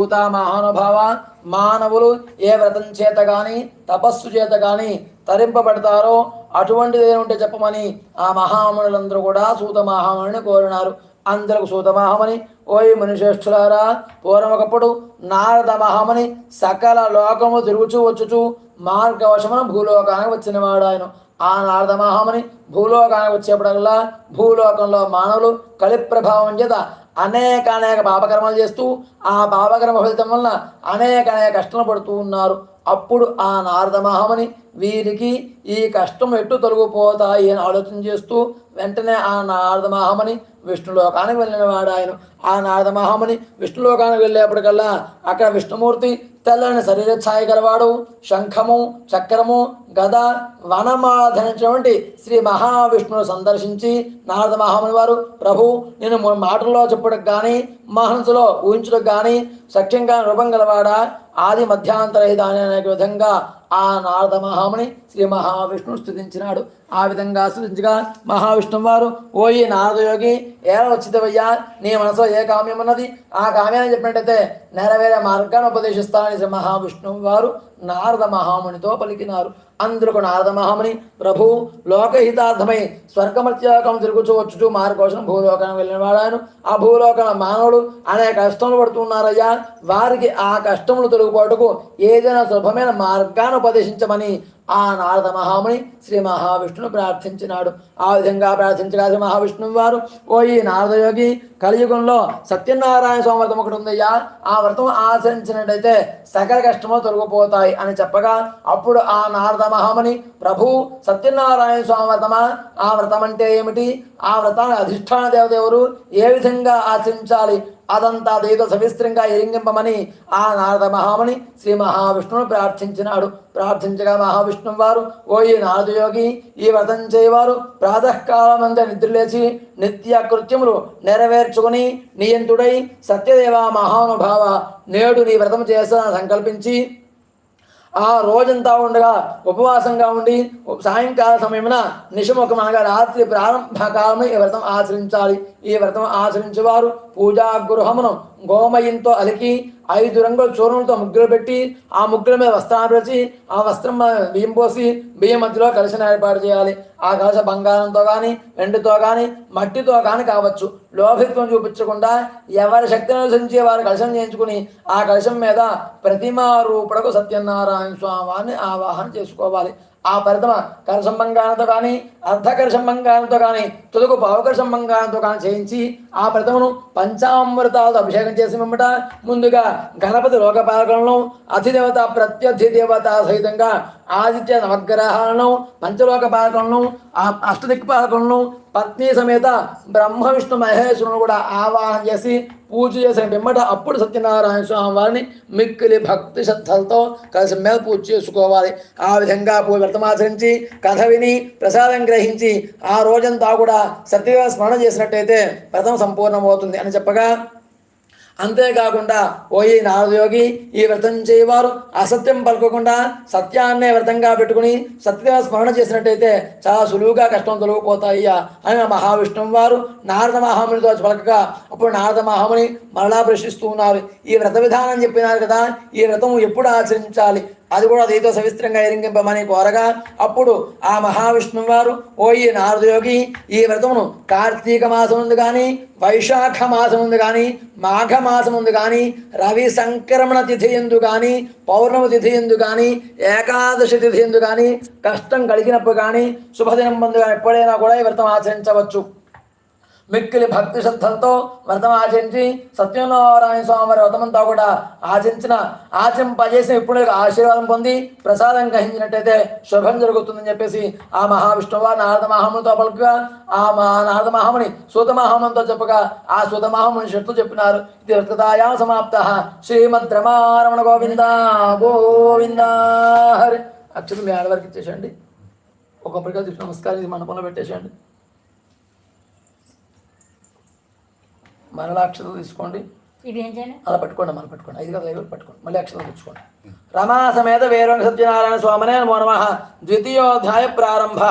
భూత మహానుభావ మానవులు ఏ వ్రతం చేత గాని తపస్సు చేత గాని తరింపబడతారో అటువంటిది ఉంటే చెప్పమని ఆ మహామునులందరూ కూడా సూత మహామునిని కోరినారు. అందరికి సూత మహామని. మనుషేష్ఠులారా పూర్వం ఒకప్పుడు నారద మహామని సకల లోకము తిరుగుచూ వచ్చుచూ మార్గవశమున భూలోకానికి వచ్చినవాడు ఆయన. ఆ నారద మహామని భూలోకానికి వచ్చేప్పటికల్లా భూలోకంలో మానవులు కలి ప్రభావం చేత అనేక అనేక పాపకర్మలు చేస్తూ ఆ పాపకర్మ ఫలితం వలన అనేక అనేక కష్టాలు పడుతూ ఉన్నారు. అప్పుడు ఆ నారద మహామని వీరికి ఈ కష్టం ఎట్టు తొలగిపోతాయి అని ఆలోచన చేస్తూ వెంటనే ఆ నారద మహామని విష్ణులోకానికి వెళ్ళిన వాడు ఆయన. ఆ నారద విష్ణులోకానికి వెళ్ళేప్పటికల్లా అక్కడ విష్ణుమూర్తి తెల్లని శరీర ఛాయ గలవాడు. శంఖము చక్రము గద వనమాల శ్రీ మహావిష్ణువు సందర్శించి నారద మహాముని వారు ప్రభు నేను మాటల్లో చెప్పడానికి కానీ మహనసులో ఊహించుటకు కానీ సఖ్యంగా రూపం గలవాడా? ఆది మధ్యాంతరహిత అనేక విధంగా ఆ నారద మహాముని శ్రీ మహావిష్ణువు స్థుతించినాడు. ఆ విధంగా స్థుతించగా మహావిష్ణువు వారు ఓయి నారదయోగి ఎలా వచ్చిదవయ్యా నీ మనసులో ఏ కామ్యం ఉన్నది? ఆ కామ్యాన్ని చెప్పినట్టయితే నెరవేరే మార్గాన్ని ఉపదేశిస్తానని శ్రీ మహావిష్ణువు వారు నారద మహామునితో పలికినారు. అందరూ నారదమహముని ప్రభు లోకహితార్థమై స్వర్గమత్యాకం తిరుగుచూ వచ్చుచూ మార్గోషం భూలోకానికి వెళ్ళిన వాడాను ఆ భూలోకం మానవుడు అనేక కష్టములు పడుతున్నారయ్యా వారికి ఆ కష్టములు తొలగిపోవటకు ఏదైనా సులభమైన మార్గాన్ని ఉపదేశించమని ఆ నారద మహాముని శ్రీ మహావిష్ణును ప్రార్థించినాడు. ఆ విధంగా ప్రార్థించగా శ్రీ మహావిష్ణువు వారు ఓ ఈ నారదయోగి కలియుగంలో సత్యనారాయణ స్వామి వ్రతం ఒకటి ఉందయ్యా. ఆ వ్రతం ఆచరించినట్టయితే సకల కష్టములు తొలగిపోతాయి అని చెప్పగా అప్పుడు ఆ నారద మహాముని ప్రభు సత్యనారాయణ స్వామి వ్రతమా? ఆ వ్రతం అంటే ఏమిటి? ఆ వ్రతాన్ని అధిష్టాన దేవదేవరు ఏ విధంగా ఆచరించాలి? అదంతా దేవ సవిస్తరంగా ఎరింగింపమని ఆ నారద మహామణి శ్రీ మహావిష్ణువును ప్రార్థించినాడు. ప్రార్థించగా మహావిష్ణువు వారు ఓ ఈ నారదయోగి ఈ వ్రతం చేయవారు. ప్రాతకాలమంతా నిద్రలేచి నిత్య కృత్యములు నెరవేర్చుకుని నియంతుడై సత్యదేవ మహానుభావ నేడు నీ వ్రతం చేస్తా సంకల్పించి ఆ రోజంతా ఉండగా ఉపవాసంగా ఉండి సాయంకాల సమయమున నిషముఖం అనగా రాత్రి ప్రారంభ కాలమే ఈ వ్రతం ఆచరించాలి. ఈ వ్రతం ఆచరించేవారు పూజా గృహమును గోమయంతో అలికి ఐదు రంగుల చూర్ణంతో ముగ్గులు పెట్టి ఆ ముగ్గుల మీద వస్త్రాన్ని రచి ఆ వస్త్రం బియ్యం పోసి బియ్యం మధ్యలో కలశను ఏర్పాటు చేయాలి. ఆ కలశ బంగారంతో కానీ వెండితో కానీ మట్టితో కానీ కావచ్చు. లోభిత్వం చూపించకుండా ఎవరి శక్తిని అనుసరించి వారు కలశం చేయించుకుని ఆ కలశం మీద ప్రతిమారూపుడకు సత్యనారాయణ స్వామి వారిని ఆవాహన చేసుకోవాలి. ఆ ప్రథమ కరసంబంగానంతో కానీ అర్ధకరసంబంగానంతో కానీ తుదకు పావకరసంబంగానంతో కానీ చేయించి ఆ ప్రథమను పంచామృతాలతో అభిషేకం చేసి వెంబట ముందుగా గణపతి లోకపాలకులను అధిదేవత ప్రత్యర్థి దేవత సహితంగా ఆదిత్య నవగ్రహాలను పంచలోక పాలకులను అష్టదిక్పాలకులను పత్ని సమేత బ్రహ్మ విష్ణు మహేశ్వరులను కూడా ఆవాహన చేసి పూజ చేసిన పిమ్మట అప్పుడు సత్యనారాయణ స్వామి వారిని మిక్కిలి భక్తి శ్రద్ధలతో కలిసి మీద పూజ చేసుకోవాలి. ఆ విధంగా పూజ వ్రతమాచరించి కథ విని ప్రసాదం గ్రహించి ఆ రోజంతా కూడా సత్యగా స్మరణ చేసినట్టయితే వ్రతం సంపూర్ణమవుతుంది అని చెప్పగా అంతేకాకుండా ఓయి నారదయోగి ఈ వ్రతం చేయవారు. అసత్యం పలుకోకుండా సత్యాన్నే వ్రతంగా పెట్టుకుని సత్య స్మరణ చేసినట్టయితే చాలా సులువుగా కష్టం తొలగిపోతాయ్యా అని మహావిష్ణువు వారు నారద మహామునితో పలకగా అప్పుడు నారద మహాముని మరలా ప్రశ్నిస్తూ ఉన్నారు. ఈ వ్రత విధానం చెప్పినారు కదా ఈ వ్రతం ఎప్పుడు ఆచరించాలి? అది కూడా దీతో సవిస్తరంగా ఎరింగింపమని కోరగా అప్పుడు ఆ మహావిష్ణువు వారు ఓ ఈ నారదయోగి ఈ వ్రతమును కార్తీక మాసం ఉంది కానీ వైశాఖ మాసం ఉంది కానీ మాఘ మాసం ఉంది కానీ రవి సంక్రమణ తిథి ఎందు కానీ పౌర్ణమి తిథి ఎందు కానీ ఏకాదశి తిథి ఎందు కానీ కష్టం కలిగినప్పుడు కానీ శుభదినం ముందు కానీ ఎప్పుడైనా కూడా ఈ వ్రతం ఆచరించవచ్చు. మిక్కిలి భక్తి శ్రద్ధలతో వ్రతం ఆచరించి సత్యనారాయణ స్వామి వారి వ్రతమంతా కూడా ఆచరించిన ఆచరింపజేసిన ఇప్పుడు ఆశీర్వాదం పొంది ప్రసాదం గ్రహించినట్టయితే శుభం జరుగుతుందని చెప్పేసి ఆ మహావిష్ణువు నారద మహామునితో పలుకుగా ఆ మా నారద మహాముని సూత మహామునితో చెప్పగా ఆ సూత మహాముని శక్తులు చెప్పినారు. ఇది వ్రతదాయా సమాప్త. శ్రీమద్ రమారమణ గోవింద గోవింద హరి. అక్షరం మీ ఆడవారికి ఇచ్చేసండి ఒక తీసుకుని నమస్కారం ఇది మండపంలో పెట్టేసేయండి. మరలా అక్షతలు తీసుకోండి. ఇవి ఏం చేయాలి? అలా పట్టుకోండి మనం పట్టుకోండి. ఐదు కదా ఐదు పట్టుకోండి. మళ్ళీ అక్షతలు తెచ్చుకోండి. రమా సమేత వేరుంగ సత్యనారాయణ స్వామినే నమో నమ. ద్వితీయోధ్యాయ ప్రారంభ.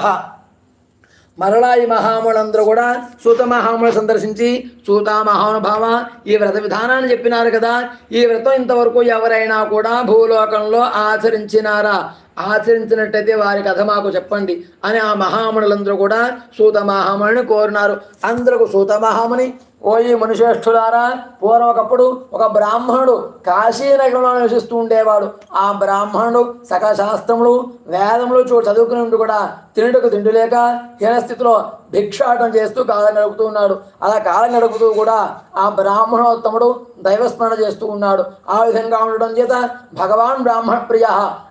మరలా ఈ మహాములందరూ కూడా సూత మహాములు సందర్శించి సూత మహానుభావ ఈ వ్రత విధానాన్ని చెప్పినారు కదా. ఈ వ్రతం ఇంతవరకు ఎవరైనా కూడా భూలోకంలో ఆచరించినారా? ఆచరించినట్టయితే వారి కథ మాకు చెప్పండి అని ఆ మహామునులందరూ కూడా సూత మహాముని కోరినారు. అందరకు సూత మహాముని ఓ ఈ మనుషేష్ఠులారా పూర్వం ఒకప్పుడు ఒక బ్రాహ్మణుడు కాశీనగరంలో నివసిస్తూ ఉండేవాడు. ఆ బ్రాహ్మణుడు సకల శాస్త్రములు వేదములు చూ చదువుకుని ఉండి కూడా తిండుకు తిండిలేక హీనస్థితిలో భిక్షాటం చేస్తూ కాలం నడుపుతూ ఉన్నాడు. అలా కాలం గడుపుతూ కూడా ఆ బ్రాహ్మణోత్తముడు దైవస్మరణ చేస్తూ ఉన్నాడు. ఆ విధంగా ఉండడం చేత భగవాన్ బ్రాహ్మణ ప్రియ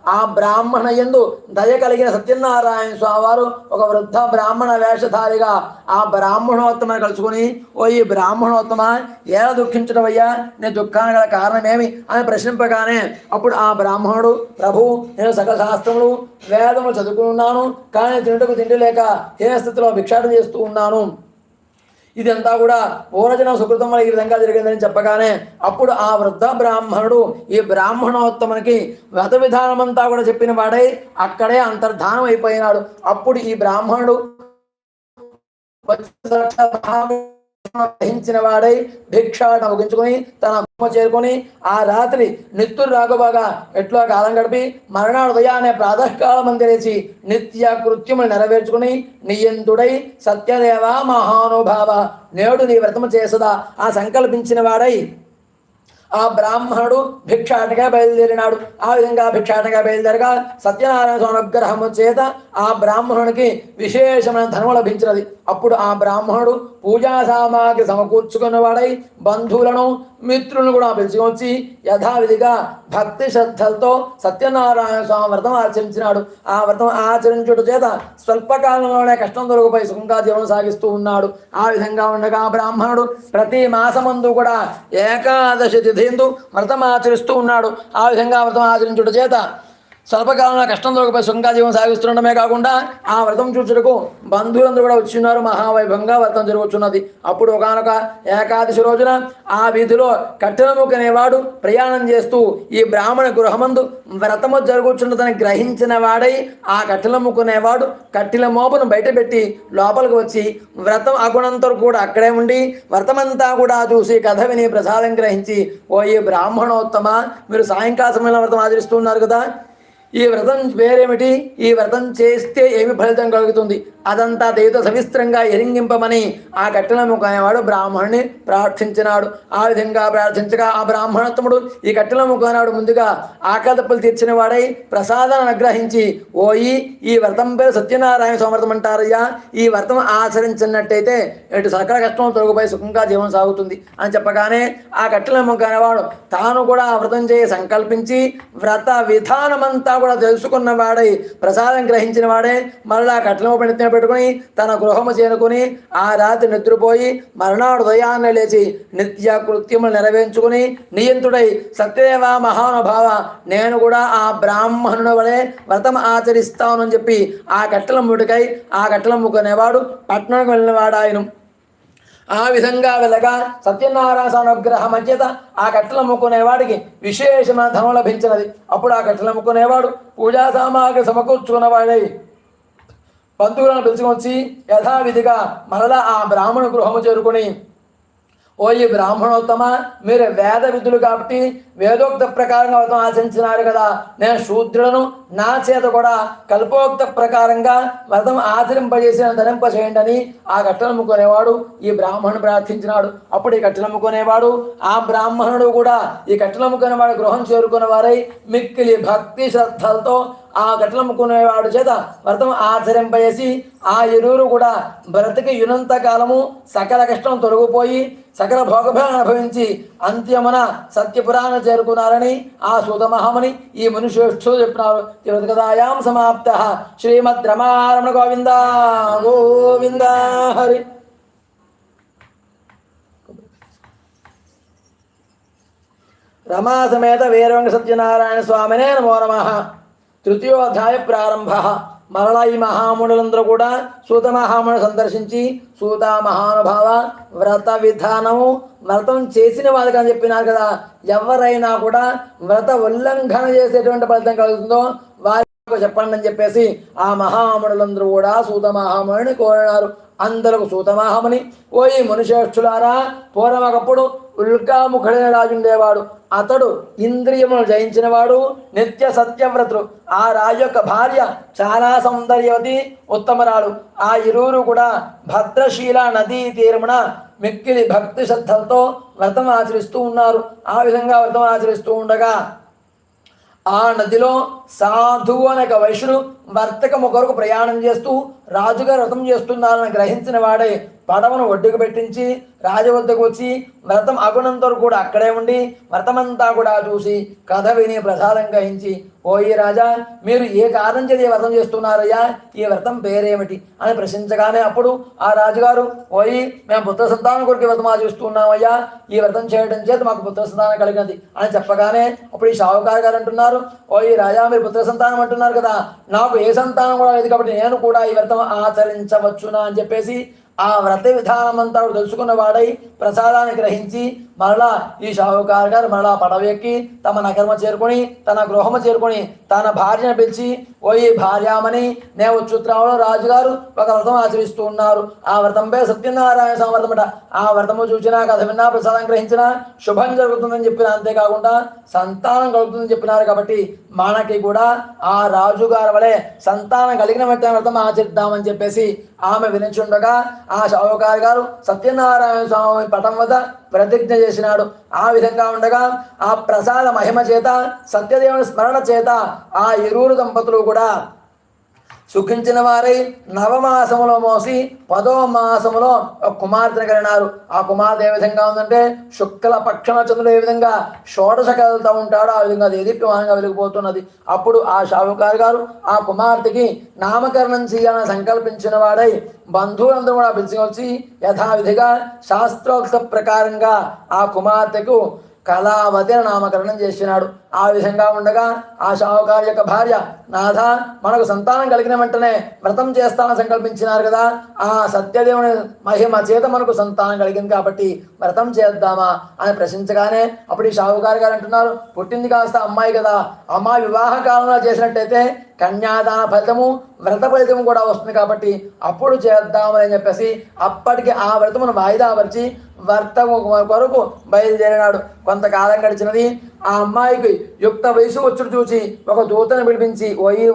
ఆ బ్రాహ్మణ ఎందు దయ కలిగిన సత్యనారాయణ స్వామి వారు ఒక వృద్ధ బ్రాహ్మణ వేషధారిగా ఆ బ్రాహ్మణోత్తమని కలుసుకుని ఓ ఈ బ్రాహ్మణోత్తమ ఎలా దుఃఖించడం అయ్యా? నీ దుఃఖానికి గల కారణమేమి? అని ప్రశ్నింపగానే అప్పుడు ఆ బ్రాహ్మణుడు ప్రభు నేను సకల శాస్త్రములు వేదములు చదువుకున్నాను కానీ తింటకు తిండి లేక ఏ స్థితిలో భిక్షాటం చేస్తూ ఉన్నాను? ఇదంతా కూడా పూర్వజన సుకృతం వల్ల ఈ విధంగా జరిగిందని చెప్పగానే అప్పుడు ఆ వృద్ధ బ్రాహ్మణుడు ఈ బ్రాహ్మణోత్తమునికి వ్రత విధానమంతా కూడా చెప్పిన వాడై అక్కడే అంతర్ధానం అయిపోయినాడు. అప్పుడు ఈ బ్రాహ్మణుడు వహించిన వాడై భిక్షాటన ముగించుకొని తన గుమ్మ చేరుకొని ఆ రాత్రి నిత్తురు రాకపోగా ఎట్లా కాలం గడిపి మరణాడు ఉదయాన్నే ప్రాతకాలం లేచి నిత్య కృత్యములు నెరవేర్చుకుని నియంతుడై సత్యదేవ మహానుభావ నేడు నీ వ్రతము చేసదా ఆ సంకల్పించిన వాడై ఆ బ్రాహ్మణుడు భిక్షాటగా బయలుదేరినాడు. ఆ విధంగా భిక్షాటగా బయలుదేరగా సత్యనారాయణ స్వామి అనుగ్రహము చేత ఆ బ్రాహ్మణునికి విశేషమైన ధనము లభించినది. అప్పుడు ఆ బ్రాహ్మణుడు పూజా సామాగ్రి సమకూర్చుకున్నవాడై బంధువులను మిత్రులను కూడా పిలుచుకొచ్చి యథావిధిగా భక్తి శ్రద్ధలతో సత్యనారాయణ స్వామి వ్రతం ఆచరించినాడు. ఆ వ్రతం ఆచరించుట చేత స్వల్పకాలంలోనే కష్టం దొరకపోయి సుఖంగా జీవనం సాగిస్తూ ఉన్నాడు. ఆ విధంగా ఉండగా బ్రాహ్మణుడు ప్రతి మాసమందు కూడా ఏకాదశి తిథిందు వ్రతం ఆచరిస్తూ ఉన్నాడు. ఆ విధంగా వ్రతం ఆచరించుట చేత స్వల్పకాలంలో కష్టం దొరకపోయి సుఖంగా జీవనం సాగిస్తుండడమే కాకుండా ఆ వ్రతం చూచుటకు బంధువులందరూ కూడా వచ్చిన్నారు మహావైభవంగా వ్రతం జరుగుతున్నది అప్పుడు ఒకనొక ఏకాదశి రోజున ఆ వీధిలో కట్టెలముకనేవాడు ప్రయాణం చేస్తూ ఈ బ్రాహ్మణ గృహమందు వ్రతము జరుగుతున్నదని గ్రహించిన వాడై ఆ కట్టెలముకునేవాడు కట్టెల మోపును బయటపెట్టి లోపలికి వచ్చి వ్రతం అగుణంతో కూడా అక్కడే ఉండి వ్రతమంతా కూడా చూసి కథ విని ప్రసాదం గ్రహించి ఓ ఈ బ్రాహ్మణోత్తమ మీరు సాయంకాల సమయంలో వ్రతం ఆచరిస్తున్నారు కదా ఈ వ్రతం పేరేమిటి ఈ వ్రతం చేస్తే ఏమి ఫలితం కలుగుతుంది? అదంతా దేవత సవిస్తరంగా ఎరింగింపమని ఆ కట్టెలము అనేవాడు బ్రాహ్మణుని ప్రార్థించినాడు. ఆ విధంగా ప్రార్థించగా ఆ బ్రాహ్మణోత్తముడు ఈ కట్టెల కానాడు ముందుగా ఆకలిదప్పులు తీర్చిన వాడై ప్రసాదాన్ని అనుగ్రహించి ఓయి ఈ వ్రతం పేరు సత్యనారాయణ సమర్థం అంటారయ్యా. ఈ వ్రతం ఆచరించినట్టయితే ఎటు సకల కష్టం తొలగిపోయి సుఖంగా జీవనం సాగుతుంది అని చెప్పగానే ఆ కట్టెలము కానివాడు. తాను కూడా ఆ వ్రతం చేయ సంకల్పించి వ్రత విధానమంతా కూడా తెలుసుకున్న వాడై ప్రసాదం గ్రహించిన వాడే మరలా కట్లము పెడితే పెట్టుకుని తన గృహము చేరుకుని ఆ రాత్రి నిద్రపోయి మరణాడు ఉదయాన్నే లేచి నిత్య కృత్యములు నెరవేర్చుకుని నియంతుడై సత్యదేవ మహానుభావ నేను కూడా ఆ బ్రాహ్మణుని వలె వ్రతం ఆచరిస్తానని చెప్పి ఆ కట్టెల ముడికై ఆ కట్టెల ముక్కునేవాడు పట్టణంకు వెళ్ళినవాడు ఆయన ఆ విధంగా వెళ్ళగా సత్యనారాయణ అనుగ్రహం అంచేత ఆ కట్టెలు అమ్ముకునేవాడికి విశేషమైన ధనం లభించినది. అప్పుడు ఆ కట్టెలు అమ్ముకునేవాడు పూజా సామాగ్రి సమకూర్చుకున్నవాడై బంధువులను పిలుచుకొచ్చి యథావిధిగా మరలా ఆ బ్రాహ్మణ గృహము చేరుకుని ఓ ఈ బ్రాహ్మణోత్తమ మీరు వేద విధులు కాబట్టి వేదోక్త ప్రకారంగా వ్రతం ఆచరించినారు కదా. నేను శూద్రులను నా చేత కూడా కల్పోక్త ప్రకారంగా వ్రతం ఆచరింపజేసిన ధరింపచేయండి అని ఆ కట్టెలమ్ముకునేవాడు ఈ బ్రాహ్మణుడు ప్రార్థించినాడు. అప్పుడు ఈ కట్టెలమ్ముకునేవాడు ఆ బ్రాహ్మణుడు కూడా ఈ కట్టెలమ్ముకునేవాడు గృహం చేరుకున్న వారై మిక్కిలి భక్తి శ్రద్ధలతో ఆ కట్టెలమ్ముకునేవాడు చేత వ్రతం ఆచరింపజేసి ఆ ఇరువురు కూడా బ్రతికి యునంత కాలము సకల కష్టం తొలగిపోయి సకల భోగభాలను అనుభవించి అంత్యమున సత్యపురాణ చేరుకున్నారని ఆ సూతమహమని ఈ మునిశ్రేష్ఠులు చెప్పినారు. తిరుపతికదాయాం సమాప్త. శ్రీమద్ రమారమణ గోవింద గోవింద హరి. రమాసమేత వీరవంగ సత్యనారాయణ స్వామినే నమో నమ. తృతీయోధ్యాయ ప్రారంభ. మరలా ఈ మహామునులందరూ కూడా సూత మహాముని సందర్శించి సూత మహానుభావ వ్రత విధానము వ్రతం చేసిన వాళ్ళకి అని చెప్పినారు కదా ఎవరైనా కూడా వ్రత ఉల్లంఘన చేసేటువంటి ఫలితం కలుగుతుందో వారి చెప్పండి అని చెప్పేసి ఆ మహాముడులందరూ కూడా సూత మహామణిని కోరినారు. అందరూ సూతమాహమని ఓ ఈ మనుషేష్ఠులారా పూర్వం ఒకప్పుడు ఉల్కాముఖుడైన రాజు ఉండేవాడు అతడు ఇంద్రియములను జయించినవాడు నిత్య సత్యవ్రతుడు. ఆ రాజు యొక్క భార్య చాలా సౌందర్యవతి ఉత్తమరాడు ఆ ఇరువురు కూడా భద్రశీల నదీ తీరమున మిక్కిలి భక్తి శ్రద్ధలతో వ్రతం ఆచరిస్తూ ఉన్నారు. ఆ విధంగా వ్రతం ఆచరిస్తూ ఉండగా ఆ నదిలో సాధువు అనే వైశ్యుడు వర్తకము కొరకు ప్రయాణం చేస్తూ రాజుగారు వ్రతం చేస్తున్నారని గ్రహించిన వాడే పడవను ఒడ్డుకు పెట్టించి రాజు వద్దకు వచ్చి వ్రతం అగుణంతో కూడా అక్కడే ఉండి వ్రతమంతా కూడా చూసి కథ విని ప్రసాదం గ్రహించి ఓయి రాజా మీరు ఏ కారణం చేసి వ్రతం చేస్తున్నారయ్యా? ఈ వ్రతం పేరేమిటి? అని ప్రశ్నించగానే అప్పుడు ఆ రాజుగారు ఓయి మేము పుత్ర సంతానం కొరకు వ్రతం ఆచరిస్తున్నామయ్యా ఈ వ్రతం చేయడం చేత మాకు పుత్ర సంతానం కలిగినది అని చెప్పగానే అప్పుడు ఈ షావుకారు గారు అంటున్నారు ఓయి రాజా మీరు పుత్ర సంతానం అంటున్నారు కదా. నాకు ఏ సంతానం కూడా లేదు కాబట్టి నేను కూడా ఈ వ్రతం ఆచరించవచ్చునా అని చెప్పేసి ఆ వ్రత విధానం అంతా తెలుసుకున్న వాడై ప్రసాదాన్ని గ్రహించి మరలా ఈ షావుకారు గారు మరలా పడవెక్కి తమ నగరము చేరుకొని తన గృహము చేరుకొని తన భార్యను పిలిచి ఓయి భార్యామని నేను చుత్రావులో రాజుగారు ఒక వ్రతం ఆచరిస్తూ ఉన్నారు. ఆ వ్రతంపై సత్యనారాయణ స్వామి ఆ వ్రతము చూసినా కథ విన్నా ప్రసాదం గ్రహించినా శుభం జరుగుతుందని చెప్పిన అంతేకాకుండా సంతానం కలుగుతుందని చెప్పినారు కాబట్టి మనకి కూడా ఆ రాజుగారి వలె సంతానం కలిగిన వెంటనే వ్రతం ఆచరిద్దామని చెప్పేసి ఆమె వినిచుండగా ఆ షావుకారు గారు సత్యనారాయణ స్వామి పటం వద్ద ప్రతిజ్ఞ చేసినాడు. ఆ విధంగా ఉండగా ఆ ప్రసాద మహిమ చేత సత్యదేవుని స్మరణ చేత ఆ ఇరువురు దంపతులు కూడా సుఖించిన వారై నవమాసములో మోసి పదో మాసములో ఒక కుమార్తెను కలిగినారు. ఆ కుమార్తె ఏ విధంగా ఉందంటే శుక్ల పక్షణ చంద్రుడు ఏ విధంగా షోడశ కదులుతూ ఉంటాడో ఆ విధంగా దేదీప్యమానంగా వెలిగిపోతున్నది. అప్పుడు ఆ షావుకారు గారు ఆ కుమార్తెకి నామకరణం చేయాలని సంకల్పించిన వాడై బంధువులందరూ కూడా పిలిచి వచ్చి యథావిధిగా శాస్త్రోక్త ప్రకారంగా ఆ కుమార్తెకు కళావతి అని నామకరణం చేసినాడు. ఆ విధంగా ఉండగా ఆ షావుకారు యొక్క భార్య నాథ మనకు సంతానం కలిగిన వెంటనే వ్రతం చేస్తానని సంకల్పించినారు కదా. ఆ సత్యదేవుని మహిమ చేత మనకు సంతానం కలిగింది కాబట్టి వ్రతం చేద్దామా అని ప్రశ్నించగానే అప్పుడు ఈ షావుకారు గారు అంటున్నారు పుట్టింది కాస్త అమ్మాయి కదా. అమ్మాయి వివాహ కాలంలో చేసినట్టయితే కన్యాదాన ఫలితము వ్రత ఫలితము కూడా వస్తుంది కాబట్టి అప్పుడు చేద్దామని చెప్పేసి అప్పటికి ఆ వ్రతమును వాయిదా పరిచి భర్త కొరకు బయలుదేరినాడు. కొంతకాలం గడిచినది ఆ అమ్మాయికి యుక్త వయసు వచ్చుడు చూసి ఒక దూతను పిలిపించి ఓయి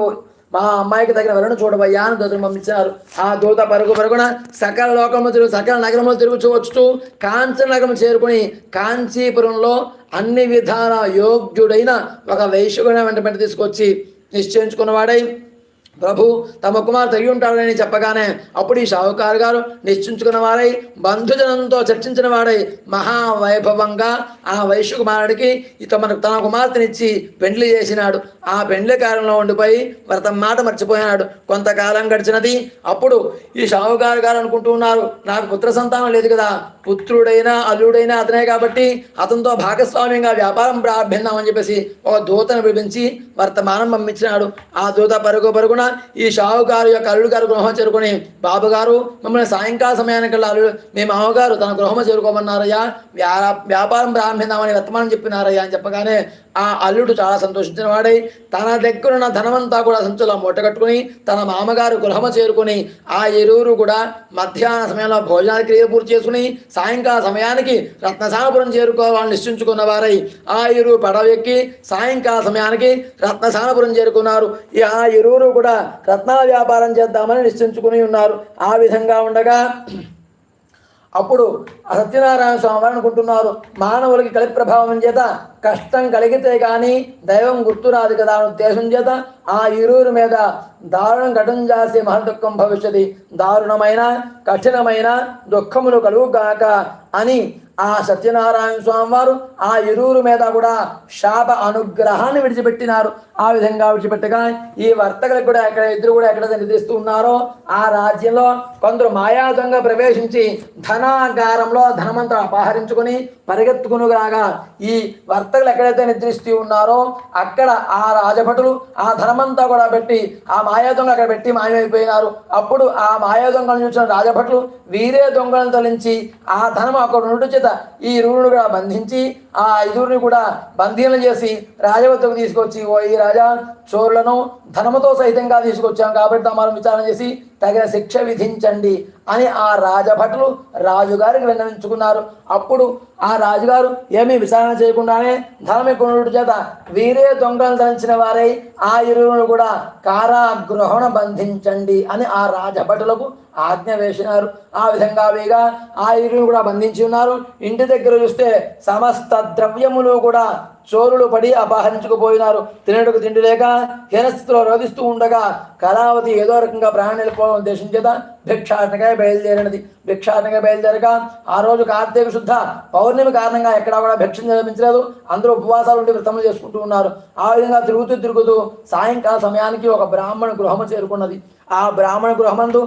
మా అమ్మాయికి తగిన వరను చూడబోయా అని దూతను పంపించారు. ఆ దూత పరుగు పరుగున సకల లోకము తిరుగు సకల నగరములు తిరుగుచూ వచ్చుతూ కాంచన నగరం చేరుకుని కాంచీపురంలో అన్ని విధాల యోగ్యుడైన ఒక వైశ్యుడైన వెంట వెంట తీసుకొచ్చి నిశ్చయించుకున్నవాడై ప్రభు తమ కుమార్తె అయ్యి ఉంటాడని చెప్పగానే అప్పుడు ఈ షావుకారు గారు నిశ్చించుకున్న వారై బంధుజనంతో చర్చించిన వాడై మహావైభవంగా ఆ వైశ్య కుమారుడికి తమ తన కుమార్తెనిచ్చి పెండ్లి చేసినాడు. ఆ పెండ్లి కాలంలో ఉండిపోయి వ్రతం మాట మర్చిపోయినాడు. కొంతకాలం గడిచినది అప్పుడు ఈ షావుకారు గారు అనుకుంటూ ఉన్నారు నాకు పుత్ర సంతానం లేదు కదా పుత్రుడైనా అల్లుడైనా అతనే కాబట్టి అతనితో భాగస్వామ్యంగా వ్యాపారం ప్రారంభిద్దామని చెప్పేసి ఒక దూతను పిలిపించి వర్తమానం పంపించినాడు. ఆ దూత పరుగు పరుగున ఈ షావుగారు యొక్క అల్లుడు గారు గృహం చేరుకుని బాబుగారు మమ్మల్ని సాయంకాల సమయానికల్లా అల్లుడు మీ మామగారు తన గృహము చేరుకోమన్నారయ్యా. వ్యా వ్యాపారం ప్రారంభిద్దామని వర్తమానం చెప్పినారయ్యా అని చెప్పగానే ఆ అల్లుడు చాలా సంతోషించిన వాడై తన దగ్గరున్న ధనమంతా కూడా సంచులో మూటగట్టుకుని తన మామగారు గృహము చేరుకుని ఆ ఇరువురు కూడా మధ్యాహ్న సమయంలో భోజనాల క్రియ పూర్తి చేసుకుని సాయంకాల సమయానికి రత్నసానపురం చేరుకోవాలని నిశ్చయించుకున్న వారై ఆ ఇరువు పడవెక్కి సాయంకాల సమయానికి రత్నసానపురం చేరుకున్నారు. ఈ ఆ ఇరువురు కూడా రత్నాల వ్యాపారం చేద్దామని నిశ్చయించుకుని ఉన్నారు. ఆ విధంగా ఉండగా అప్పుడు సత్యనారాయణ స్వామి వారు అనుకుంటున్నారు మానవులకి కలి ప్రభావం చేత కష్టం కలిగితే కానీ దైవం గుర్తురాదు కదా అనే ఉద్దేశం చేత ఆ ఇరువురు మీద దారుణం ఘటన చేసే మహదుఖం భవిష్యది. దారుణమైన కఠినమైన దుఃఖములు కలుగుగాక అని ఆ సత్యనారాయణ స్వామి వారు ఆ ఇరువురు మీద కూడా శాప అనుగ్రహాన్ని విడిచిపెట్టినారు. ఆ విధంగా విడిచిపెట్టగా ఈ వర్తకులు కూడా ఎక్కడ ఇద్దరు కూడా ఎక్కడ నిద్రిస్తూ ఉన్నారో ఆ రాజ్యంలో కొందరు మాయా ప్రవేశించి ధనాగారంలో ధనమంతా అపహరించుకొని పరిగెత్తుకుని రాగా ఈ వర్తకులు ఎక్కడైతే నిద్రిస్తూ ఉన్నారో అక్కడ ఆ రాజభటులు ఆ ధనమంతా కూడా పెట్టి ఆ మాయా దొంగ అక్కడ పెట్టి మాయమైపోయినారు. అప్పుడు ఆ మాయా దొంగలను చూసిన రాజభటులు వీరే దొంగలను తొలించి ఆ ధనం అక్కడ నుండి చేత ఈ ఇరువురిని కూడా బంధించి ఆ ఐదుగురిని కూడా బందీలను చేసి రాజవద్దకు తీసుకొచ్చి ఓ ఈ రాజా చోరులను ధనముతో సహితంగా తీసుకొచ్చాం. కాబట్టి తమను విచారణ చేసి తగిన శిక్ష విధించండి అని ఆ రాజభటులు రాజుగారికి విన్నవించుకున్నారు అప్పుడు ఆ రాజుగారు ఏమీ విచారణ చేయకుండానే ధనమికునుడు చేత వీరే దొంగలు ధరించిన వారై ఆ ఇరువును కూడా కారాగృహణ బంధించండి అని ఆ రాజభటులకు ఆజ్ఞ వేసినారు. ఆ విధంగా వీగా ఆ ఇరువును కూడా బంధించి ఉన్నారు. ఇంటి దగ్గర చూస్తే సమస్త ద్రవ్యములు కూడా చోరులు పడి అపహరించుకుపోయినారు. తినడుకు తిండి లేక హీనస్థితిలో రోధిస్తూ ఉండగా కళావతి ఏదో రకంగా ప్రాణం వెళ్ళిపోవడం ఉద్దేశం చేత భిక్షాటనగా బయలుదేరినది. భిక్షాటనగా బయలుదేరక ఆ రోజు కార్తీక శుద్ధ పౌర్ణమి కారణంగా ఎక్కడా కూడా భిక్షను లభించలేదు అందరూ ఉపవాసాలు ఉండి వ్రతములు చేసుకుంటూ ఉన్నారు. ఆ విధంగా తిరుగుతూ తిరుగుతూ సాయంకాల సమయానికి ఒక బ్రాహ్మణ గృహము చేరుకున్నది. ఆ బ్రాహ్మణ గృహమందు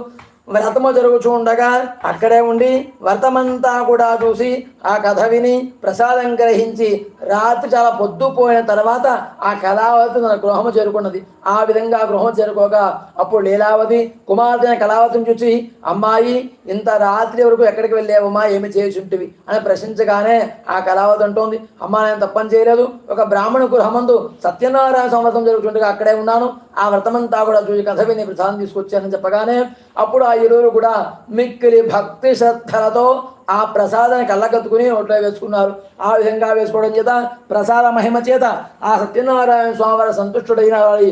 వ్రతము జరుగుతూ ఉండగా అక్కడే ఉండి వ్రతమంతా కూడా చూసి ఆ కథ విని ప్రసాదం గ్రహించి రాత్రి చాలా పొద్దుపోయిన తర్వాత ఆ కళావతి తన గృహము చేరుకున్నది. ఆ విధంగా గృహం చేరుకోగా అప్పుడు లీలావతి కుమార్తెన కళావతిని చూసి అమ్మాయి ఇంత రాత్రి వరకు ఎక్కడికి వెళ్ళావమ్మా? ఏమి చేసుంటివి అని ప్రశ్నించగానే ఆ కళావతి అంటోంది అమ్మా నేను తప్పని చేయలేదు. ఒక బ్రాహ్మణ గృహమందు సత్యనారాయణ సంవత్సరం జరుగుతుండగా అక్కడే ఉన్నాను. ఆ వ్రతమంతా కూడా చూసి కథ విని ప్రసాదం తీసుకొచ్చానని చెప్పగానే అప్పుడు ఆ ఇరువురు కూడా మిక్కిలి భక్తి శ్రద్ధలతో ఆ ప్రసాదాన్ని కళ్ళకత్తుకుని నోట్లో వేసుకున్నారు. ఆ విధంగా వేసుకోవడం చేత ప్రసాద మహిమ చేత ఆ సత్యనారాయణ స్వామి సంతుష్టుడైన వారి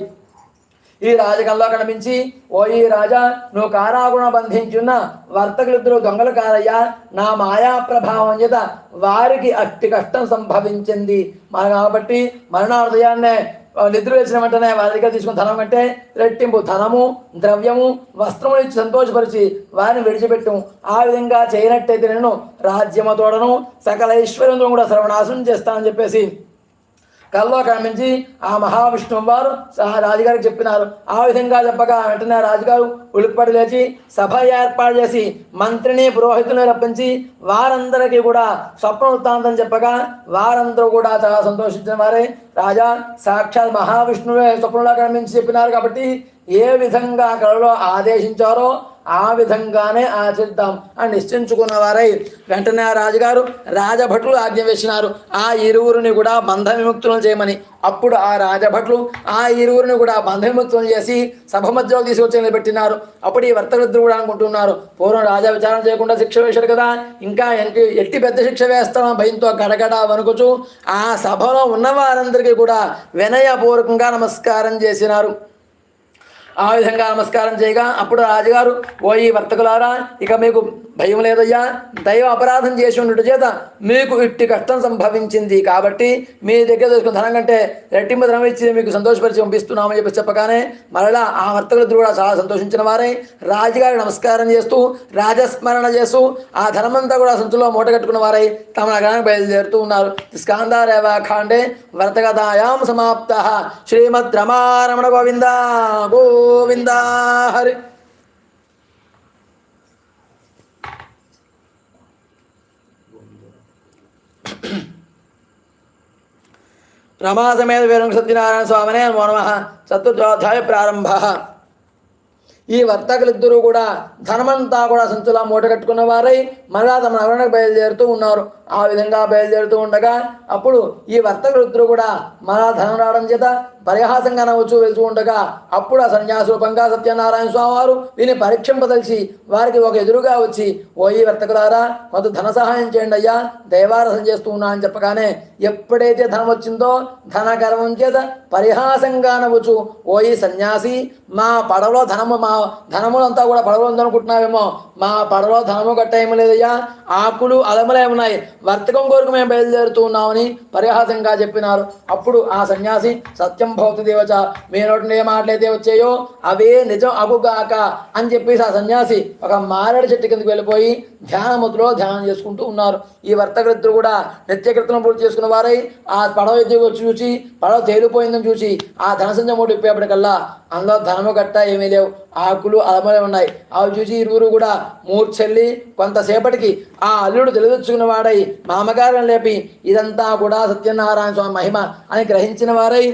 ఈ రాజకంలో కనిపించి ఓ ఈ రాజా నువ్వు కారాగుణ బంధించున్న వర్తకులిద్దరు దొంగలు కారయ్యా నా మాయా ప్రభావం చేత వారికి అట్టి కష్టం సంభవించింది. మన కాబట్టి మరణార్థయాన్నే నిద్ర వేసిన వెంటనే వారి దగ్గర తీసుకున్న ధనం అంటే రెట్టింపు ధనము ద్రవ్యము వస్త్రములు ఇచ్చి సంతోషపరిచి వారిని విడిచిపెట్టము ఆ విధంగా చేయనట్టయితే నేను రాజ్యమతోడను సకల ఐశ్వర్యంతో కూడా సర్వనాశనం చేస్తానని చెప్పేసి కల్లో కనిపించి ఆ మహావిష్ణువు వారు ఆ రాజుగారికి చెప్పినారు. ఆ విధంగా చెప్పగా వెంటనే రాజుగారు ఉలిప్పటి లేచి సభ ఏర్పాటు చేసి మంత్రిని పురోహితుని రప్పించి వారందరికీ కూడా స్వప్న వృత్తాంతం చెప్పగా వారందరూ కూడా చాలా సంతోషించిన వారే. రాజా సాక్షాత్ మహావిష్ణువే స్వప్నంలో కనిపించి చెప్పినారు కాబట్టి ఏ విధంగా కళలో ఆదేశించారో ఆ విధంగానే ఆచరిద్దాం అని నిశ్చయించుకున్న వారై వెంటనే ఆ రాజుగారు రాజభటులు ఆజ్ఞ వేసినారు. ఆ ఇరువురిని కూడా బంధ విముక్తులను చేయమని. అప్పుడు ఆ రాజభటులు ఆ ఇరువురిని కూడా బంధ విముక్తులను చేసి సభ మధ్యలో తీసుకొచ్చి నిలబెట్టినారు. అప్పుడు ఈ వర్తవృద్ధులు కూడా అనుకుంటున్నారు పూర్వం రాజా విచారణ చేయకుండా శిక్ష వేశాడు కదా ఇంకా ఎట్టి ఎట్టి పెద్ద శిక్ష వేస్తామని భయంతో గడగడ వణుకుచు. ఆ సభలో ఉన్న వారందరికీ కూడా వినయపూర్వకంగా నమస్కారం చేసినారు. ఆ విధంగా నమస్కారం చేయగా అప్పుడు రాజుగారు ఓ ఈ వర్తకులారా ఇక మీకు భయం లేదయ్యా. దైవ అపరాధం చేసి ఉండటం చేత మీకు ఇట్టి కష్టం సంభవించింది. కాబట్టి మీ దగ్గర తీసుకున్న ధనం కంటే రెట్టింపు ధనం ఇచ్చి మీకు సంతోషపరిచి పంపిస్తున్నామని చెప్పి చెప్పగానే మరలా ఆ వర్తకులు కూడా చాలా సంతోషించిన వారే రాజుగారి నమస్కారం చేస్తూ రాజస్మరణ చేస్తూ ఆ ధనమంతా కూడా సంచులో మూట కట్టుకున్న వారై తమ నగరానికి బయలుదేరుతూ ఉన్నారు. స్కాందారేవ ఖాండే వర్తగదాయాం సమాప్త. శ్రీమద్ రమారమణ గోవింద గోవింద హరి రమాసమేత వీరం సత్యనారాయణ స్వామినే నమో నమ చతుర్థాధ్యాయ ప్రారంభ ఈ వర్తకులిద్దరూ కూడా ధనమంతా కూడా సంచులా మూట కట్టుకున్న వారై మరలా తమ నగరానికి బయలుదేరుతూ ఉన్నారు ఆ విధంగా బయలుదేరుతూ ఉండగా అప్పుడు ఈ వర్తకులిద్దరూ కూడా మరలా ధనం రావడం చేత పరిహాసంగా నవ్వుచూ వెళ్తూ ఉండగా అప్పుడు ఆ సన్యాసరూపంగా సత్యనారాయణ స్వామి వారు వీని పరీక్షింపదలిచి వారికి ఒక ఎదురుగా వచ్చి ఓయి వర్తకులారా కొంత ధన సహాయం చేయండి అయ్యా దైవారసం చేస్తూ ఉన్నా అని చెప్పగానే ఎప్పుడైతే ధనం వచ్చిందో ధన గర్వం చేత పరిహాసంగా నవ్వుచు ఓయి సన్యాసి మా పడవలో ధనము మా ధనములంతా కూడా పడవలో ఉందనుకుంటున్నావేమో మా పడవలో ధనము గట్ట లేదయ్యా ఆకులు అలములే ఉన్నాయి వర్తకం కొరకు మేము బయలుదేరుతూ ఉన్నామని పరిహాసంగా చెప్పినారు. అప్పుడు ఆ సన్యాసి సత్యం భౌతి దేవచ మీ నోటి ఏ మాటలైతే వచ్చాయో అవే నిజం అగుగాక అని చెప్పేసి ఆ సన్యాసి ఒక మారేడు చెట్టు కిందకి వెళ్ళిపోయి ధ్యానముద్రలో ధ్యానం చేసుకుంటూ ఉన్నారు. ఈ వర్తకృతులు కూడా నిత్యకృతం పూర్తి చేసుకున్న వారై ఆ పడవ ఎదుగు వచ్చి చూసి పడవ తేలిపోయిందని చూసి ఆ ధనసంజ మూడు ఇప్పేపటికల్లా అందులో ధనము గట్ట ఏమీ లేవు. ఆకులు అలమలే ఉన్నాయి. అవి చూసి ఇరువురు కూడా మూర్చెల్లి కొంతసేపటికి ఆ అల్లుడు తెలిదొచ్చుకున్న వాడై మామగారిని లేపి ఇదంతా కూడా సత్యనారాయణ స్వామి మహిమ అని గ్రహించిన వారై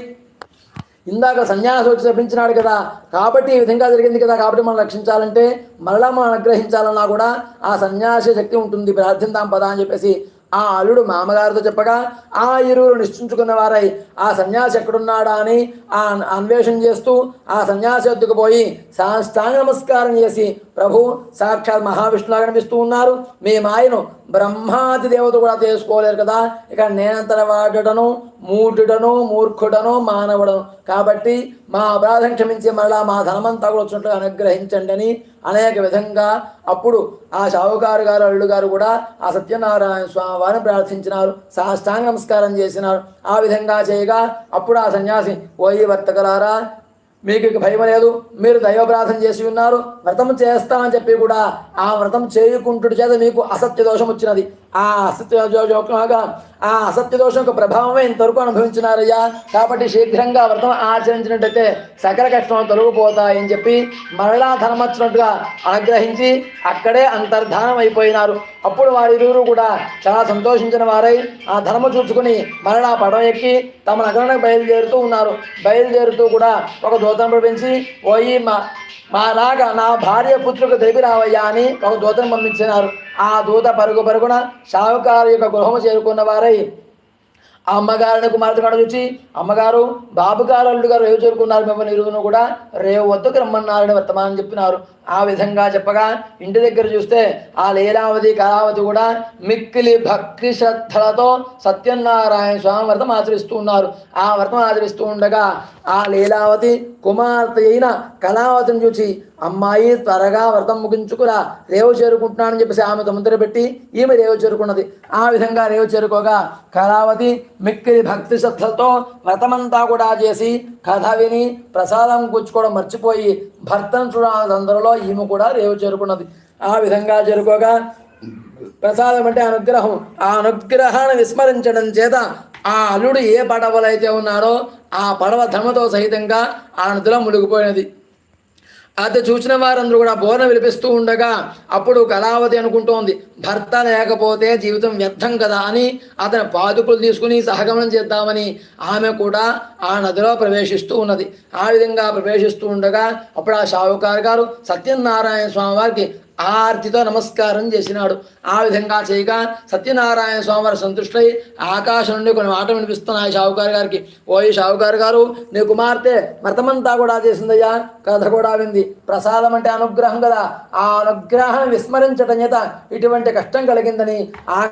ఇందాక సన్యాసి వచ్చి తప్పించినాడు కదా కాబట్టి ఈ విధంగా జరిగింది కదా కాబట్టి మనం రక్షించాలంటే మరలా మనం అనుగ్రహించాలన్నా కూడా ఆ సన్యాసి శక్తి ఉంటుంది ప్రార్థిందాం పదా అని చెప్పేసి ఆ అల్లుడు మామగారితో చెప్పగా ఆ ఇరువురు నిశ్చించుకున్న వారై ఆ సన్యాసి ఎక్కడున్నాడా అని ఆ అన్వేషణ చేస్తూ ఆ సన్యాసి వద్దకు పోయి సాష్టాంగ నమస్కారం చేసి ప్రభు సాక్షాత్ మహావిష్ణులా కనిపిస్తూ ఉన్నారు. మీ మాయను బ్రహ్మాది దేవత కూడా తెలుసుకోలేరు కదా ఇక నేనంతర వాడుటను మూటుడను మూర్ఖుడను మానవుడను కాబట్టి మా అపరాధం క్షమించి మరలా మా ధనమంతా కూడా వచ్చినట్టు అనుగ్రహించండి అని అనేక విధంగా అప్పుడు ఆ షావుకారు గారు అల్లుడు గారు కూడా ఆ సత్యనారాయణ స్వామి వారిని ప్రార్థించినారు సాష్టాంగ నమస్కారం చేసినారు. ఆ విధంగా చేయగా అప్పుడు ఆ సన్యాసి ఓయి వర్తకలారా మీకు ఇక భయం లేదు. మీరు దైవ ప్రార్థన చేసి ఉన్నారు. వ్రతం చేస్తామని చెప్పి కూడా ఆ వ్రతం చేయుకుంటుడు చేత మీకు అసత్య దోషం వచ్చినది. ఆ అసత్య ఆ అసత్య దోషం యొక్క ప్రభావమే ఇంతవరకు అనుభవించినారయ్యా. కాబట్టి శీఘ్రంగా వ్రతం ఆచరించినట్టయితే సకల కష్టం తొలగిపోతాయని చెప్పి మరలా ధనమచ్చినట్టుగా అనుగ్రహించి అక్కడే అంతర్ధానం అయిపోయినారు. అప్పుడు వారిరువురు కూడా చాలా సంతోషించిన వారై ఆ ధనము చూసుకుని మరలా పడవ ఎక్కి తమ నగరానికి బయలుదేరుతూ ఉన్నారు. బయలుదేరుతూ కూడా ఒక దూతం పంపించి పోయి మా మా లాగా నా భార్య పుత్రులకు తెలిపి రావయ్యా అని ఒక దూతను పంపించినారు. ఆ దూత పరుగు పరుగున షావుకారు యొక్క గృహము చేరుకున్న వారై ఆ అమ్మగారిని కుమార్తె కాడ చూసి అమ్మగారు బాబు గారు అల్లుడు గారు రేవు చేరుకున్నారు మిమ్మల్ని ఇరువును కూడా? రేవు వద్దకు రమ్మన్నారని వర్తమానం చెప్పినారు. ఆ విధంగా చెప్పగా ఇంటి దగ్గర చూస్తే ఆ లీలావతి కళావతి కూడా మిక్కిలి భక్తి శ్రద్ధలతో సత్యనారాయణ స్వామి వ్రతం ఆచరిస్తూ ఉన్నారు. ఆ వ్రతం ఆచరిస్తూ ఉండగా ఆ లీలావతి కుమార్తె అయిన కళావతిని చూసి అమ్మాయి త్వరగా వ్రతం ముగించుకురా రేవు చేరుకుంటున్నానని చెప్పేసి ఆమె తొమ్మిది పెట్టి ఈమె రేవు చేరుకున్నది. ఆ విధంగా రేవు చేరుకోగా కళావతి మిక్కిలి భక్తి శ్రద్ధలతో వ్రతమంతా కూడా చేసి కథ విని ప్రసాదం కూర్చుకోవడం మర్చిపోయి భర్తను చూడాలి అందరిలో ఈమె కూడా రేవు చేరుకున్నది. ఆ విధంగా చేరుకోగా ప్రసాదం అంటే అనుగ్రహం. ఆ అనుగ్రహాన్ని విస్మరించడం చేత ఆ అల్లుడు ఏ పడవలైతే అయితే ఉన్నాడో ఆ పడవ ధమతో సహితంగా ఆ నదిలో మునిగిపోయినది. అది చూసిన వారందరూ కూడా బోధన విలిపిస్తూ ఉండగా అప్పుడు కళావతి అనుకుంటోంది భర్త లేకపోతే జీవితం వ్యర్థం కదా అని అతని పాదుకులు తీసుకుని సహగమనం చేద్దామని ఆమె కూడా ఆ నదిలో ప్రవేశిస్తూ ఉన్నది. ఆ విధంగా ప్రవేశిస్తూ ఉండగా అప్పుడు ఆ షావుకారు గారు సత్యనారాయణ స్వామి వారికి ఆర్తితో నమస్కారం చేసినాడు. ఆ విధంగా చేయగా సత్యనారాయణ స్వామివారు సంతుష్టై ఆకాశం నుండి కొన్ని మాట వినిపిస్తున్నాయి షావుకారు గారికి. ఓయి షావుకారు గారు నీ కుమార్తె వ్రతమంతా కూడా చేసిందయ్యా కథ కూడా వింది. ప్రసాదం అంటే అనుగ్రహం కదా. ఆ అనుగ్రహాన్ని విస్మరించటం చేత ఇటువంటి కష్టం కలిగిందని ఆ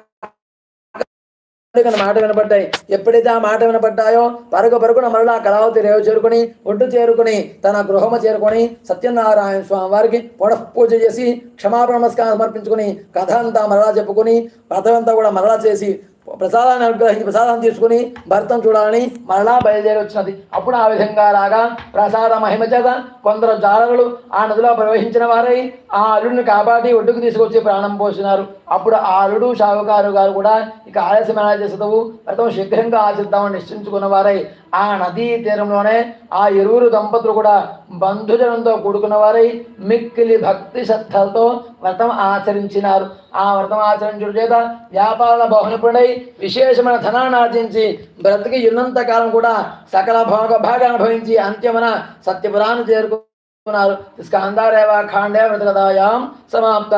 మాట వినపడ్డాయి ఎప్పుడైతే ఆ మాట వినపడ్డాయో పరుగు పరుగున మరలా కళావతి రేవు చేరుకుని ఒడ్డు చేరుకుని తన గృహము చేరుకొని సత్యనారాయణ స్వామి వారికి పొడ పూజ చేసి క్షమాపణ నమస్కారం సమర్పించుకుని కథ అంతా మరలా చెప్పుకొని వ్రతమంతా కూడా మరలా చేసి ప్రసాదాన్ని అనుగ్రహించి ప్రసాదం తీసుకుని భర్తను చూడాలని మరలా బయలుదేరి వచ్చినది. అప్పుడు ఆ విధంగా రాగా ప్రసాద మహిమ చేత కొందరు జాలరులు ఆ నదిలో ప్రవహించిన వారై ఆ అల్లుడిని కాపాడి ఒడ్డుకు తీసుకొచ్చి ప్రాణం పోసినారు. అప్పుడు ఆ అరుడు షావుకారు గారు కూడా ఇక ఆలస్యం ఎలా చేసేదవు వ్రతం శీఘ్రంగా ఆచరిద్దామని నిశ్చయించుకున్న వారై ఆ నదీ తీరంలోనే ఆ ఇరువురు దంపతులు కూడా బంధుజనంతో కూడుకున్న వారై మిక్కిలి భక్తి శ్రద్ధలతో వ్రతం ఆచరించినారు. ఆ వ్రతం ఆచరించడం చేత వ్యాపార బహునిపుడై విశేషమైన ధనాన్ని ఆర్జించి బ్రతికి ఉన్నంత కాలం కూడా సకల భోగ భాగాన్ని అనుభవించి అంత్యమున సత్యపురాన్ని చేరుకు చేరుకున్నారు స్కందారేవ ఖాండే వ్రతకథాయాం సమాప్త.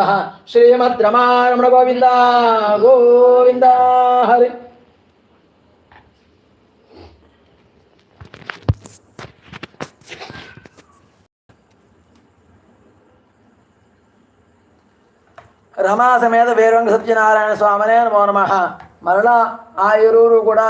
శ్రీమద్ రమారమణ గోవింద గోవింద హరి. రమా సమేత వీరంగ సత్యనారాయణ స్వామినే నమో నమ. మరలా ఆ ఇరువురు కూడా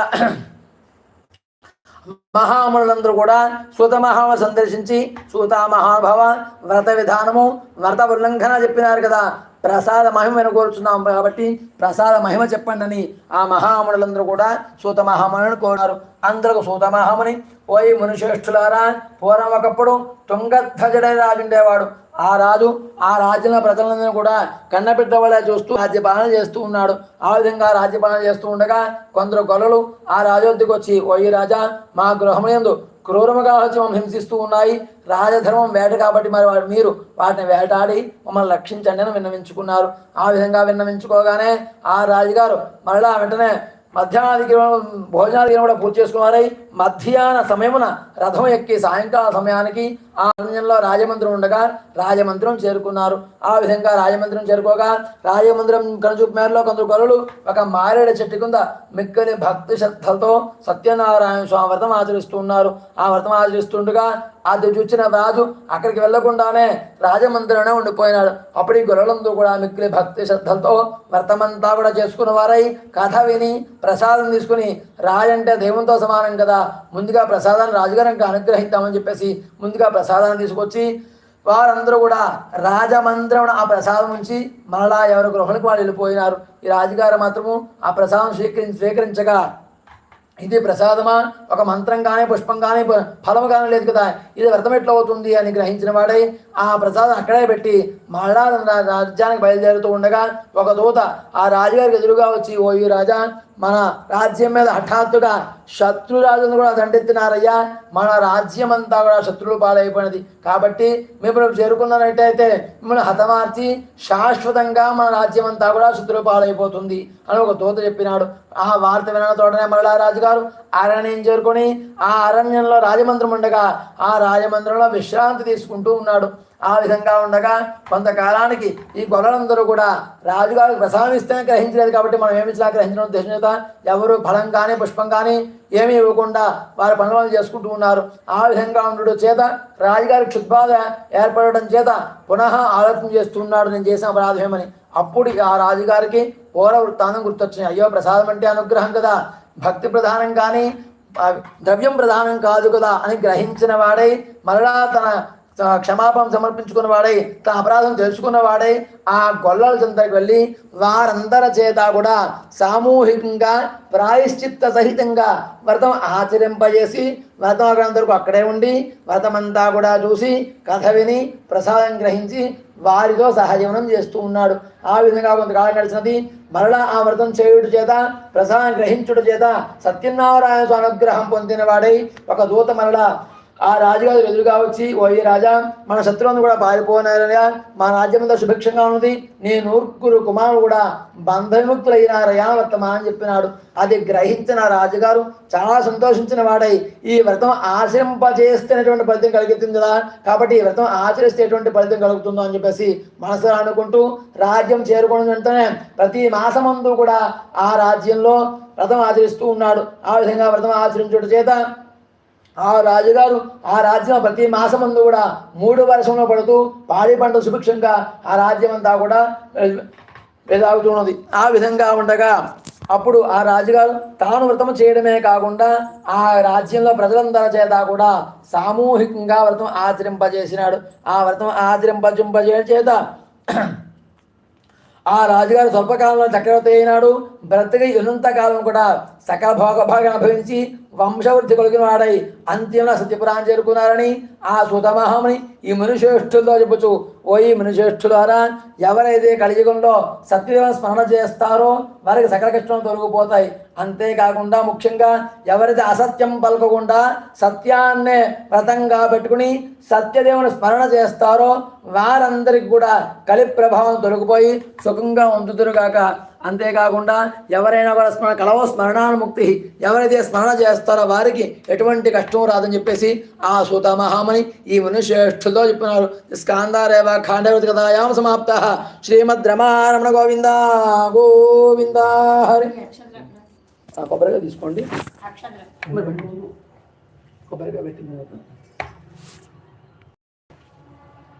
మహాములందరూ కూడా సూత మహామ సందర్శించి సూత మహాభవ వ్రత విధానము వ్రత ఉల్లంఘన చెప్పినారు కదా. ప్రసాద మహిమ కోరుచున్నాం కాబట్టి ప్రసాద మహిమ చెప్పండి అని ఆ మహామునులందరూ కూడా సూత మహాముని కోరారు. అందరూ సూత మహాముని పోయి మునిశ్రేష్ఠులారా పూర్వం ఒకప్పుడు తుంగధ్వజడే రాజుండేవాడు. ఆ రాజు ఆ రాజ్యంలో ప్రజలందరినీ కూడా కన్నబిడ్డ చూస్తూ రాజ్యపాలన చేస్తూ ఉన్నాడు. ఆ విధంగా రాజ్యపాలన చేస్తూ ఉండగా కొందరు గొల్లలు ఆ రాజోద్ధికి వచ్చి ఈ రాజా మా గృహమునందు క్రూరముగా వచ్చి మమ్మల్ని హింసిస్తూ ఉన్నాయి. రాజధర్మం వేట కాబట్టి మరి వాడు మీరు వాటిని వేటాడి మమ్మల్ని రక్షించండి అని విన్నవించుకున్నారు. ఆ విధంగా విన్నవించుకోగానే ఆ రాజుగారు మరలా వెంటనే మధ్యాహ్నాది భోజనానికి కూడా పూర్తి చేసుకున్నారై మధ్యాహ్న సమయమున రథం ఎక్కి సాయంకాల సమయానికి ఆ సమయంలో రాజమందిరం ఉండగా రాజమందిరం చేరుకున్నారు. ఆ విధంగా రాజమందిరం చేరుకోగా రాజమందిరం కనుచూపు మేరలో కొందరు కొలలు ఒక మారేడు చెట్టు కింద మిక్కని భక్తి శ్రద్ధలతో సత్యనారాయణ స్వామి వ్రతం ఆచరిస్తూ ఉన్నారు. ఆ వ్రతం ఆచరిస్తుండగా అది చూచిన రాజు అక్కడికి వెళ్ళకుండానే రాజమందిరంలో ఉండిపోయినాడు. అప్పుడు ఈ గొర్రెలందరూ కూడా మిక్కిలి భక్తి శ్రద్ధలతో వ్రతమంతా కూడా చేసుకున్న వారై కథ విని ప్రసాదం తీసుకుని రాజంటే దేవునితో సమానం కదా ముందుగా ప్రసాదాన్ని రాజుగారికి అనుగ్రహిద్దామని చెప్పేసి ముందుగా ప్రసాదాన్ని తీసుకొచ్చి వారందరూ కూడా రాజమందిరం ఆ ప్రసాదం నుంచి మరలా ఎవరి గృహానికి వాళ్ళు వెళ్ళిపోయినారు. ఈ రాజుగారు మాత్రము ఆ ప్రసాదం స్వీకరించి స్వీకరించగా ఇది ప్రసాదమా? ఒక మంత్రం కానీ పుష్పం కానీ ఫలం కానీ లేదు కదా. ఇది వ్రతం ఎట్లా అవుతుంది అని గ్రహించిన వాడై ఆ ప్రసాదం అక్కడే పెట్టి మళ్ళా రాజ్యానికి బయలుదేరుతూ ఉండగా ఒక దూత ఆ రాజుగారికి ఎదురుగా వచ్చి ఓ ఈ రాజా మన రాజ్యం మీద హఠాత్తుగా శత్రురాజును కూడా దండెత్తినారయ్యా. మన రాజ్యం అంతా కూడా శత్రులు పాలైపోయినది కాబట్టి మిమ్మల్ని చేరుకున్నట్టయితే మిమ్మల్ని హతమార్చి శాశ్వతంగా మన రాజ్యం అంతా కూడా శత్రులు పాలైపోతుంది అని ఒక దూత చెప్పినాడు. ఆ వార్త వినడం తోటనే మరలా రాజుగారు అరణ్యం చేరుకొని ఆ అరణ్యంలో రాజమంత్రం ఉండగా ఆ రాజమంత్రంలో విశ్రాంతి తీసుకుంటూ ఉన్నాడు. ఆ విధంగా ఉండగా కొంతకాలానికి ఈ గొర్రెలందరూ కూడా రాజుగారు ప్రసాదిస్తేనే గ్రహించలేదు కాబట్టి మనం ఏమి ఇచ్చినా గ్రహించడం ఉద్దేశం చేత ఎవరు ఫలం కానీ పుష్పం కానీ ఏమీ ఇవ్వకుండా వారి పనులను చేసుకుంటూ ఉన్నారు. ఆ విధంగా ఉండడం చేత రాజుగారి క్షుద్బాధ ఏర్పడడం చేత పునః ఆలోచన చేస్తున్నాడు నేను చేసిన అపరాధమేమని అప్పుడు ఆ రాజుగారికి పూర్వ వృత్తాంతం గుర్తొచ్చింది. అయ్యో ప్రసాదం అంటే అనుగ్రహం కదా భక్తి ప్రధానం కానీ ద్రవ్యం ప్రధానం కాదు కదా అని గ్రహించిన వాడై మరలా తన క్షమాపణ సమర్పించుకున్న వాడై తన అపరాధం తెలుసుకున్న వాడై ఆ గొల్లల చెంతకు వెళ్ళి వారందరి చేత కూడా సామూహికంగా ప్రాయశ్చిత్త సహితంగా వ్రతం ఆచరింపజేసి వ్రతం అక్కడందరకు అక్కడే ఉండి వ్రతమంతా కూడా చూసి కథ విని ప్రసాదం గ్రహించి వారితో సహజీవనం చేస్తూ ఉన్నాడు. ఆ విధంగా కొంతకాలం గడిచినది మరలా ఆ వ్రతం చేయుడు చేత ప్రసాదం గ్రహించుడు చేత సత్యనారాయణ స్వామి అనుగ్రహం పొందిన వాడై ఒక దూత మరలా ఆ రాజుగారు ఎదురుగా వచ్చి ఓ ఈ రాజా మన శత్రువులను కూడా పారిపోయినారయ్యా. మా రాజ్యం అంతా సుభిక్షంగా ఉన్నది. నీ నూర్గురు కుమారుడు కూడా బంధవిముక్తులైనారయ్యా వర్తమా? అని చెప్పినాడు. అది గ్రహించిన రాజుగారు చాలా సంతోషించిన వాడై ఈ వ్రతం ఆచరింపజేస్తేనటువంటి ఫలితం కలుగుతుంది కదా కాబట్టి ఈ వ్రతం ఆచరిస్తే ఎటువంటి ఫలితం కలుగుతుందో అని చెప్పేసి మనసులో అనుకుంటూ రాజ్యం చేరుకున్న వెంటనే ప్రతి మాసమందు కూడా ఆ రాజ్యంలో వ్రతం ఆచరిస్తూ ఉన్నాడు. ఆ విధంగా వ్రతం ఆచరించుట చేత ఆ రాజుగారు ఆ రాజ్యం ప్రతి మాసమందు కూడా మూడు వర్షంలో పడుతూ పాడి పంట సుభిక్షంగా ఆ రాజ్యం అంతా కూడా వెదాగుతున్నది. ఆ విధంగా ఉండగా అప్పుడు ఆ రాజుగారు తాను వ్రతం చేయడమే కాకుండా ఆ రాజ్యంలో ప్రజలందరి చేత కూడా సామూహికంగా వ్రతం ఆచరింపజేసినాడు. ఆ వ్రతం ఆచరింపజింపజే చేత ఆ రాజుగారు స్వల్పకాలంలో చక్రవర్తి అయినాడు. బ్రతికి కాలం కూడా సకల భోగభాగం అనుభవించి వంశవృద్ధి కలిగిన వాడై అంత్యంలో సత్యపురాన్ని చేరుకున్నారని ఆ సుతమహముని ఈ మునిశ్రేష్ఠులతో చెప్పుచు ఓయి ఈ ఎవరైతే కలియుగంలో సత్యదేవుని స్మరణ చేస్తారో వారికి సకల కష్టాలు తొలగిపోతాయి. అంతేకాకుండా ముఖ్యంగా ఎవరైతే అసత్యం పలకకుండా సత్యాన్నే వ్రతంగా పెట్టుకుని సత్యదేవుని స్మరణ చేస్తారో వారందరికి కూడా కలి ప్రభావం తొలగిపోయి సుఖంగా ఉంచుతురుగాక అంతేకాకుండా ఎవరైనా కూడా స్మరణ కలవ స్మరణానుముక్తి ఎవరైతే స్మరణ చేస్తారో వారికి ఎటువంటి కష్టం రాదని చెప్పేసి ఆ సూత మహామని ఈ మునిశ్రేష్ఠులతో చెప్పినారు. స్కాందారేవ ఖాండవతి కథాయాం సమాప్త. శ్రీమద్ రమారమణ గోవింద గోవింద హరి. కొబ్బరిగా తీసుకోండి. కొబ్బరిగా పెట్టింది.